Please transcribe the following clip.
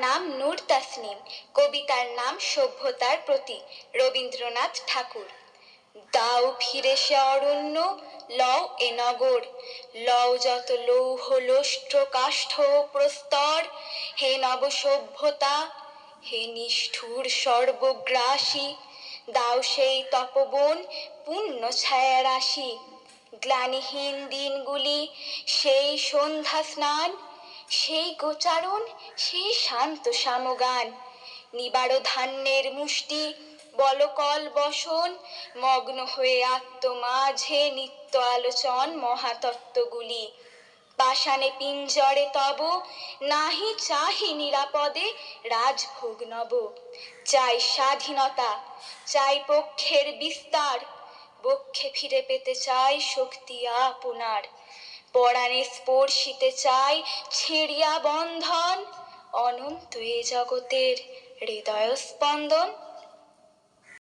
নাম নূর তাসনিম। কবিতার নাম সভ্যতার প্রতি রবীন্দ্রনাথ ঠাকুর। দাও ফিরে সে অরণ্য, লও এ নগর। লও যত লৌহ লোষ্ঠ কাষ্ঠ প্রস্তর। হে নব সভ্যতা, হে নিষ্ঠুর সর্বগ্রাসী। দাও সেই তপবন পুণ্য ছায়া রাশি। গ্লানিহীন দিনগুলি, সেই সন্ধ্যা স্নান সেই গোচারণ, সেই শান্ত সামগান নিবারো ধান্যের মুষ্টি, বলকল বসন, মগ্ন হয়ে আত্মমাঝে নিত্য আলোচন মহাতত্ত্বগুলি। পাষাণে পিঞ্জরে তব, নাহি চাহি নিরাপদে রাজভোগ নব। চাই স্বাধীনতা, চাই পক্ষের বিস্তার, বক্ষে ফিরে পেতে চাই শক্তি আপনার। পরাণে স্পর্শিতে চাই ছিড়িয়া বন্ধন। অনন্ত এ জগতের হৃদয় স্পন্দন